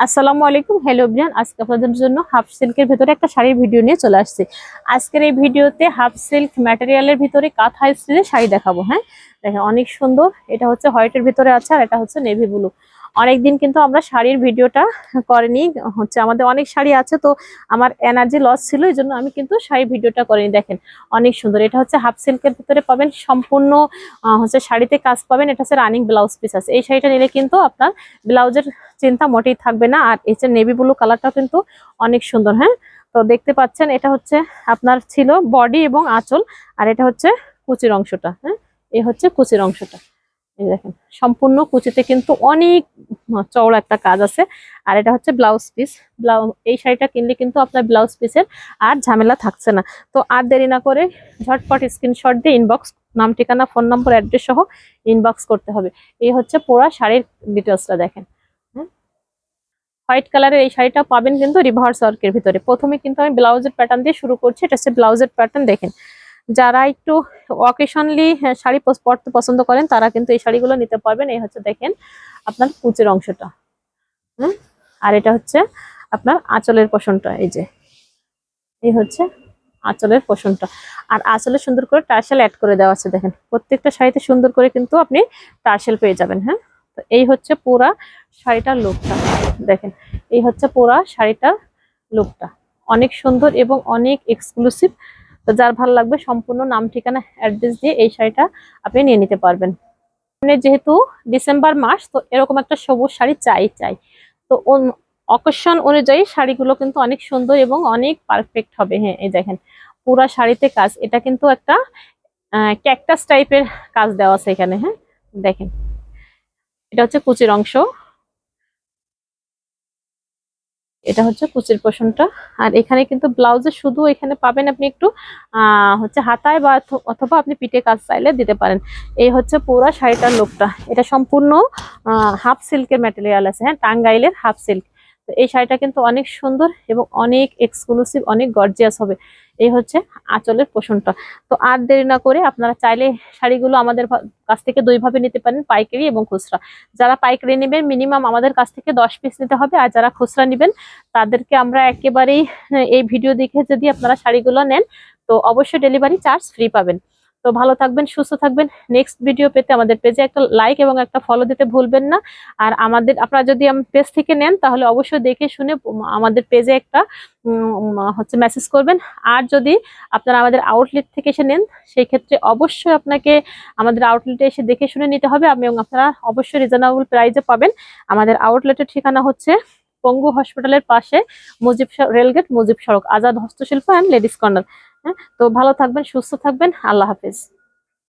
আসসালামু আলাইকুম। হ্যালো অভিযান আজকে আপনাদের জন্য হাফ সিল্কের ভিতরে একটা শাড়ির ভিডিও নিয়ে চলে আসছি। আজকের এই ভিডিওতে হাফ সিল্ক ম্যাটেরিয়ালের ভিতরে কাঁথা স্টিলের শাড়ি দেখাবো হ্যাঁ? দেখেন অনেক সুন্দর। এটা হচ্ছে হোয়াইটের ভিতরে আছে আর এটা হচ্ছে নেভি ব্লু অনেকদিন কিন্তু আমরা শাড়ির ভিডিওটা করেনি। হচ্ছে আমাদের অনেক শাড়ি আছে, তো আমার এনার্জি লস ছিল, এই জন্য আমি কিন্তু শাড়ির ভিডিওটা করিনি। দেখেন, অনেক সুন্দর। এটা হচ্ছে হাফ সিল্কের ভিতরে পাবেন সম্পূর্ণ হচ্ছে শাড়িতে কাজ পাবেন। এটা হচ্ছে রানিং ব্লাউজ পিস আছে। এই শাড়িটা নিলে কিন্তু আপনার ব্লাউজের চিন্তা মোটেই থাকবে না। আর এই যে নেভি ব্লু কালারটাও কিন্তু অনেক সুন্দর হ্যাঁ? তো দেখতে পাচ্ছেন, এটা হচ্ছে আপনার ছিল বডি এবং আঁচল। আর এটা হচ্ছে কুচির অংশটা হ্যাঁ? এই হচ্ছে কুচির অংশটা। এই দেখেন, সম্পূর্ণ কুচিতে কিন্তু অনেক চওড়া একটা কাজ আছে। আর এটা হচ্ছে ব্লাউজ পিস ব্লাউজ এই শাড়িটা কিনলে কিন্তু আপনার ব্লাউজ পিসের আর ঝামেলা থাকছে না। তো আর দেরি না করে ঝটপট স্ক্রিনশট দিয়ে ইনবক্স নাম, ঠিকানা ফোন নম্বর অ্যাড্রেস সহ ইনবক্স করতে হবে। এই হচ্ছে পোড়া শাড়ির ডিটেলসটা দেখেন। হোয়াইট কালারের এই শাড়িটা পাবেন কিন্তু রিভার্স ওয়ার্কের ভিতরে। প্রথমে কিন্তু আমি ব্লাউজের প্যাটার্ন দিয়ে শুরু করছি। এটা হচ্ছে ব্লাউজের প্যাটার্ন দেখেন। যারা একটু অকেশনলি শাড়ি পরতে পছন্দ করেন, তারা কিন্তু এই শাড়িগুলো নিতে পারবেন। এই হচ্ছে দেখেন আপনার কুচের অংশটা। হুম? আর এটা হচ্ছে আপনার আঁচলের পোষণটা, এই যে। এই হচ্ছে আঁচলের পোষণটা। আর আঁচলে সুন্দর করে টার্সেল অ্যাড করে দেওয়া আছে, দেখেন। প্রত্যেকটা শাড়িতে সুন্দর করে কিন্তু আপনি টার্সেল পেয়ে যাবেন হ্যাঁ? তো এই হচ্ছে পুরা শাড়িটার লুকটা দেখেন। এই হচ্ছে পুরা শাড়িটার লুকটা অনেক সুন্দর এবং অনেক এক্সক্লুসিভ তো যার ভালো লাগবে সম্পূর্ণ নাম, ঠিকানা অ্যাড্রেস দিয়ে এই শাড়িটা আপনি নিয়ে নিতে পারবেন। সামনে যেহেতু ডিসেম্বর মাস, তো এরকম একটা সবুজ শাড়ি চাই চাই। তো অকেশন অনুযায়ী শাড়িগুলো কিন্তু অনেক সুন্দর এবং অনেক পারফেক্ট হবে। হ্যাঁ এই দেখেন, পুরা শাড়িতে কাজ। এটা কিন্তু একটা ক্যাকটাস টাইপের কাজ দেওয়া আছে এখানে। হ্যাঁ দেখেন। এটা হচ্ছে কুচির অংশ। এটা হচ্ছে কুচির পোষণটা। আর এখানে কিন্তু ব্লাউজে শুধু এখানে পাবেন আপনি একটু হচ্ছে হাতায় বা অথ- অথবা আপনি পিঠে কাজ চাইলে দিতে পারেন। এই হচ্ছে পুরা শাড়িটার লোকটা। এটা সম্পূর্ণ হাফ সিল্কের ম্যাটেরিয়াল আছে হ্যাঁ টাঙ্গাইলের হাফ সিল্ক। তো এই শাড়িটা কিন্তু অনেক সুন্দর এবং অনেক এক্সক্লুসিভ অনেক গর্জিয়াস হবে। এই হচ্ছে আঁচলের পোষণটা। তো আর দেরি না করে আপনারা চাইলে শাড়িগুলো আমাদের কাছ থেকে দুইভাবে নিতে পারেন, পাইকারি এবং খুচরা। যারা পাইকারি নেবেন মিনিমাম আমাদের কাছ থেকে দশ পিস নিতে হবে আর যারা খুচরা নেবেন, তাদেরকে আমরা একেবারেই, এই ভিডিও দেখে যদি আপনারা শাড়িগুলো নেন, তো অবশ্যই ডেলিভারি চার্জ ফ্রি পাবেন। তো ভালো থাকবেন, সুস্থ থাকবেন। নেক্সট ভিডিও পেতে আমাদের পেজে একটা লাইক এবং একটা ফলো দিতে ভুলবেন না। আর আমাদের, আপনারা যদি পেজ থেকে নেন, তাহলে অবশ্যই দেখে শুনে আমাদের পেজে একটা হচ্ছে মেসেজ করবেন। আর যদি আপনারা আমাদের আউটলেট থেকে এসে নেন, সেই ক্ষেত্রে অবশ্যই আপনাকে আমাদের আউটলেটে এসে দেখে শুনে নিতে হবে এবং আপনারা অবশ্যই রিজনেবল প্রাইজে পাবেন। আমাদের আউটলেটের ঠিকানা হচ্ছে পঙ্গু হসপিটালের পাশে মুজিব রেলগেট, মুজিব সড়ক, আজাদ হস্তশিল্প অ্যান্ড লেডিস কর্নার হ্যাঁ তো ভালো থাকবেন, সুস্থ থাকবেন, আল্লাহ হাফেজ।